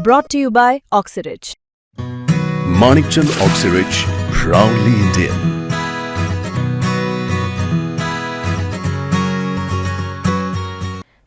Brought to you by Oxyridge. Manikchand Oxyrich, proudly Indian.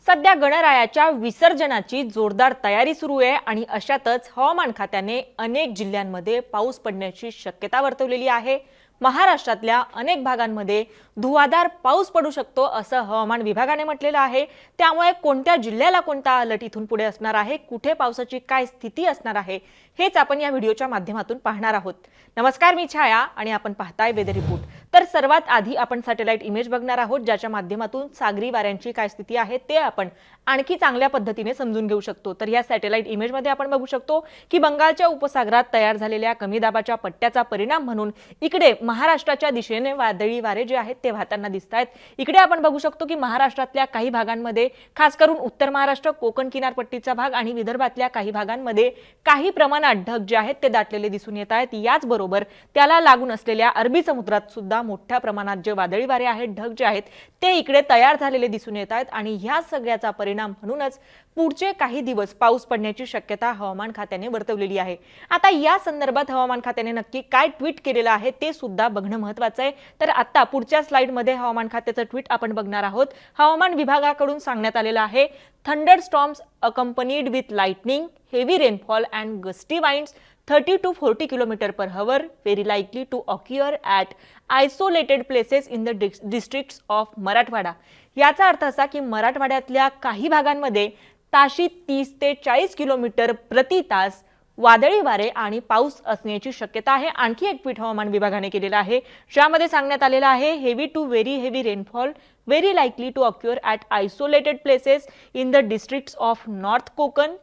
सध्या गणरायाच्या विसर्जनाची जोरदार तयारी सुरू आहे आणि अशातच हवामान खात्याने अनेक जिल्ह्यांमध्ये पाऊस पडण्याची शक्यता वर्तवलेली आहे महाराष्ट्रातल्या अनेक भागांमध्ये धुवाधार पाऊस पडू शकतो असं हवामान विभागाने म्हटलेलं आहे. त्यामुळे कोणत्या जिल्ह्याला कोणता अलर्ट इथून पुढे असणार आहे? कुठे पावसाची काय स्थिती असणार आहे? हेच आपण या व्हिडिओच्या माध्यमातून पाहणार आहोत. नमस्कार मी छाया आणि आपण पाहताय वेदर रिपोर्ट. तर सर्वात आधी आपण सॅटेलाइट इमेज बघणार आहोत ज्याच्या माध्यमातून सागरी वाऱ्यांची काय स्थिती आहे ते आपण आणखी चांगल्या पद्धतीने समजून घेऊ शकतो. तर या सॅटेलाइट इमेजमध्ये आपण बघू शकतो की बंगालच्या उपसागरात तयार झालेल्या कमी दाबाच्या पट्ट्याचा परिणाम म्हणून इकडे महाराष्ट्राच्या दिशेने वादळी वारे जे आहेत ते वाहताना दिसत आहेत इकडे आपण बघू शकतो की महाराष्ट्रातल्या काही भागांमध्ये खास करून उत्तर महाराष्ट्र कोकण किनारपट्टीचा भाग आणि विदर्भातल्या काही भागांमध्ये काही प्रमाणात ढग जे आहेत ते दाटलेले दिसून येत आहेत. याचबरोबर त्याला लागून असलेल्या अरबी समुद्रात सुद्धा मोठ्या प्रमाणात जे वादळी वारे आहेत ढग जे आहेत ते इकडे तयार झालेले दिसून येत आहेत आणि ह्या सगळ्याचा परिणाम म्हणूनच पुढचे काही दिवस पाऊस पडण्याची शक्यता हवामान खात्याने वर्तवलेली आहे. आता या संदर्भात हवामान खात्याने नक्की काय ट्विट केलेलं आहे ते सुद्धा बघणं महत्वाचं आहे. तर आता पुढच्या स्लाइडमध्ये हवामान खात्याचं ट्विट आपण बघणार आहोत. हवामान विभागाकडून सांगण्यात आलेलं आहे thunder storms accompanied with lightning heavy rainfall and gusty winds thirty to forty kilometre per hour very likely to occur at isolated places in the districts of Marathwada. याचा अर्थ असा की मराठवाड्यातल्या काही भागांमध्ये ताशी तीस ते चाळीस किलोमीटर प्रति तास वादळी वारे आणि पाऊस असण्याची शक्यता आहे. आणखी एक ट्विट हवामान विभागाने केलेलं आहे. ज्यामध्ये सांगण्यात आलेलं आहे heavy to very heavy rainfall very likely to occur at isolated places in the districts of north Konkan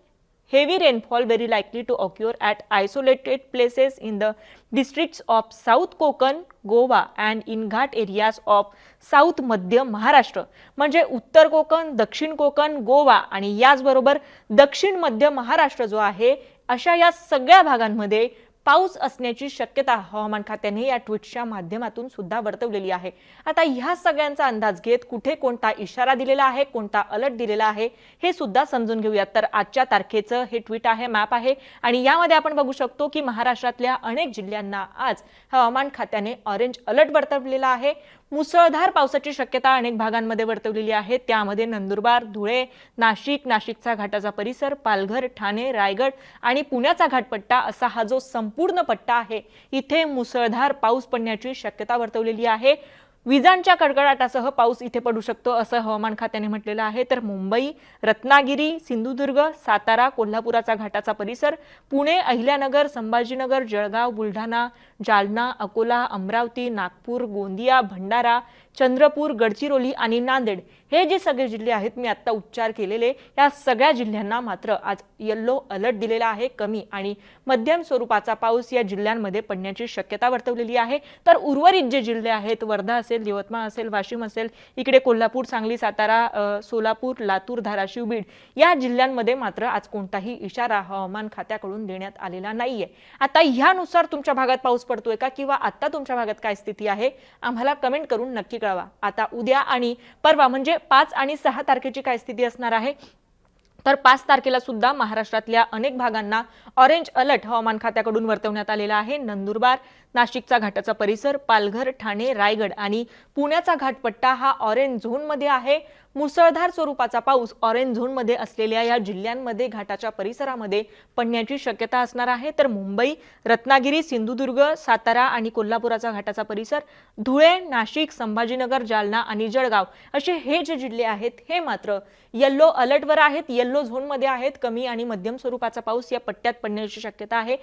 heavy rainfall very likely to occur at isolated places in the districts of south konkan Goa and in ghat areas of south Madhya Maharashtra म्हणजे उत्तर कोकण दक्षिण कोकण गोवा आणि याचबरोबर दक्षिण मध्य महाराष्ट्र जो आहे अशा या सगळ्या भागांमध्ये पाऊस असण्याची शक्यता हवामान खात्याने या ट्विटच्या माध्यमातून सुद्धा वर्तवलेली आहे. आता ह्या सगळ्यांचा अंदाज घेत कुठे कोणता इशारा दिलेला आहे कोणता अलर्ट दिलेला आहे हे सुद्धा समजून घेऊयात. तर आजच्या तारखेचं हे ट्विट आहे मॅप आहे. आणि यामध्ये आपण बघू शकतो की महाराष्ट्रातल्या अनेक जिल्ह्यांना आज हवामान खात्याने ऑरेंज अलर्ट वर्तवलेला आहे. मुसळधार पावसाची शक्यता अनेक भागांमध्ये वर्तवलेली आहे. त्यामध्ये नंदुरबार धुळे नाशिक नाशिकचा घाटाचा परिसर पालघर ठाणे रायगड आणि पुण्याचा घाटपट्टा असा हा जो संपूर्ण पट्टा आहे इथे मुसळधार पाऊस पडण्याची शक्यता वर्तवलेली आहे. विजांच्या कडकडाटासह पाऊस इथे पडू शकतो असं हवामान खात्याने म्हटलेलं आहे. तर मुंबई रत्नागिरी सिंधुदुर्ग सातारा कोल्हापुराचा घाटाचा परिसर पुणे अहिल्यानगर संभाजीनगर जळगाव बुलढाणा जालना अकोला अमरावती नागपूर गोंदिया भंडारा चंद्रपूर गडचिरोली आणि नांदेड हे जे सगळे जिल्हे आहेत मी आत्ता उच्चार केलेले या सगळ्या जिल्ह्यांना मात्र आज येल्लो अलर्ट दिलेला आहे. कमी आणि मध्यम स्वरूपाचा पाऊस या जिल्ह्यांमध्ये पडण्याची शक्यता वर्तवलेली आहे. तर उर्वरित जे जिल्हे आहेत वर्धा असेल यवतमाळ असेल वाशिम असेल इकडे कोल्हापूर सांगली सातारा सोलापूर लातूर धाराशिव बीड या जिल्ह्यांमध्ये मात्र आज कोणताही इशारा हवामान खात्याकडून देण्यात आलेला नाहीये. आता ह्यानुसार तुमच्या भागात पाऊस पडतोय का किंवा आता तुमच्या भागात काय स्थिती आहे? आम्हाला कमेंट करून नक्की कळवा आता उद्या आणि परवा म्हणजे पाच आणि सहा तारखेची काय स्थिती असणार आहे? तर पाच तारखेला सुद्धा महाराष्ट्रातल्या अनेक भागांना ऑरेंज अलर्ट हवामान खात्याकडून वर्तवण्यात आलेला आहे. नंदुरबार नाशिकचा घाटाचा परिसर पालघर ठाणे रायगड आणि पुण्याचा घाटपट्टा हा ऑरेंज झोनमध्ये आहे. मुसळधार स्वरूपाचा पाऊस ऑरेंज झोनमध्ये असलेल्या या जिल्ह्यांमध्ये घाटाच्या परिसरामध्ये पडण्याची शक्यता असणार आहे. तर मुंबई रत्नागिरी सिंधुदुर्ग सातारा आणि कोल्हापुराचा घाटाचा परिसर धुळे नाशिक संभाजीनगर जालना आणि जळगाव असे हे जे जिल्हे आहेत हे मात्र येल्लो अलर्टवर आहेत. येल्लो झोनमध्ये आहेत. कमी आणि मध्यम स्वरूपाचा पाऊस या पट्ट्यात पडण्याची शक्यता आहे.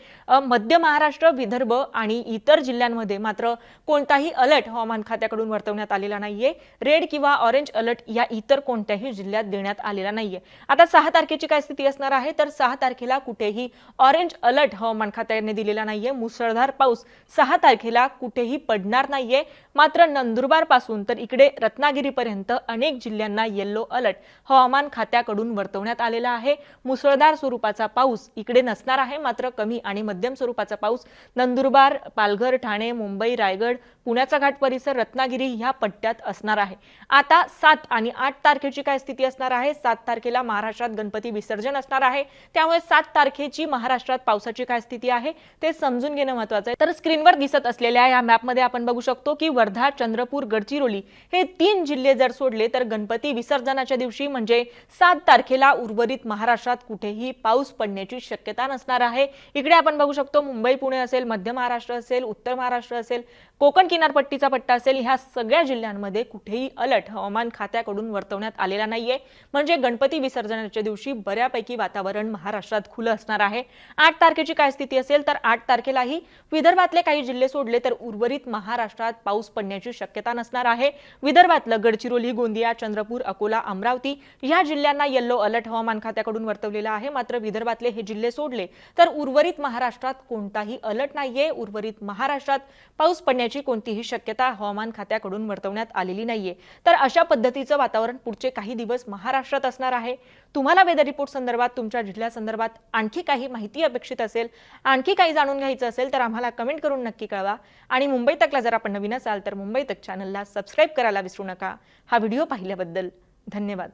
मध्य महाराष्ट्र विदर्भ आणि इतर जिल्ह्यांमध्ये मात्र कोणताही अलर्ट हवामान खात्याकडून वर्तवण्यात आलेला नाहीये. रेड किंवा ऑरेंज अलर्ट या इतर कोणत्याही जिल्ह्यात देण्यात आलेला नाहीये. आता सहा तारखेची काय स्थिती असणार आहे? तर सहा तारखेला कुठेही ऑरेंज अलर्ट हवामान खात्याने दिलेला नाहीये. मुसळधार पाऊस सहा तारखेला कुठेही पडणार नाहीये. मात्र नंदुरबारपासून तर इकडे रत्नागिरीपर्यंत अनेक जिल्ह्यांना येल्लो अलर्ट हवामान खात्याकडून वर्तवण्यात आलेला आहे. मुसळधार स्वरूपाचा पाऊस इकडे नसणार आहे. मात्र कमी आणि मध्यम स्वरूपाचा पाऊस नंदुरबार पालघर ठाणे मुंबई रायगड पुण्याचा घाट परिसर रत्नागिरी ह्या पट्ट्यात असणार आहे. आता सात आणि आठ तारखेची काय स्थिती असणार आहे? सात तारखेला महाराष्ट्रात गणपती विसर्जन असणार आहे. त्यामुळे सात तारखेची महाराष्ट्रात पावसाची काय स्थिती आहे? ते समजून घेणं महत्वाचं आहे. तर स्क्रीनवर दिसत असलेल्या या मॅपमध्ये आपण बघू शकतो की वर्धा चंद्रपूर गडचिरोली हे तीन जिल्हे जर सोडले तर गणपती विसर्जनाच्या दिवशी म्हणजे सात तारखेला उर्वरित महाराष्ट्रात कुठेही पाऊस पडण्याची शक्यता नसणार आहे. इकडे आपण बघू शकतो मुंबई पुणे असेल मध्य महाराष्ट्र असेल असेल उत्तर महाराष्ट्र असेल कोकण किनारपट्टीचा पट्टा असेल ह्या सगळ्या जिल्ह्यांमध्ये कुठेही अलर्ट हवामान खात्याकडून वर्तवण्यात आलेला नाहीये. म्हणजे गणपती विसर्जनाच्या दिवशी बऱ्यापैकी वातावरण महाराष्ट्रात खुलं असणार आहे. आठ तारखेची काय स्थिती असेल तर आठ तारखेलाही विदर्भातले काही जिल्हे सोडले तर उर्वरित महाराष्ट्रात पाऊस पडण्याची शक्यता नसणार आहे. विदर्भातलं गडचिरोली गोंदिया चंद्रपूर अकोला अमरावती या जिल्ह्यांना येल्लो अलर्ट हवामान खात्याकडून वर्तवलेला आहे. मात्र विदर्भातले हे जिल्हे सोडले तर उर्वरित महाराष्ट्रात कोणताही अलर्ट नाहीये. उर्वरित महाराष्ट्रात पाऊस पडण्याची कोणतीही शक्यता हवामान खात्याकडून वर्तवण्यात आलेली नाहीये. तर अशा पद्धतीचं वातावरण पुढचे काही दिवस महाराष्ट्रात असणार आहे. तुम्हाला वेदर रिपोर्ट संदर्भात तुमच्या जिल्ह्यासंदर्भात आणखी काही माहिती अपेक्षित असेल आणखी काही जाणून घ्यायचं असेल तर आम्हाला कमेंट करून नक्की कळवा. आणि मुंबई तकला जर आपण नवीन असाल तर मुंबई तक चॅनलला सबस्क्राईब करायला विसरू नका. हा व्हिडिओ पाहिल्याबद्दल धन्यवाद.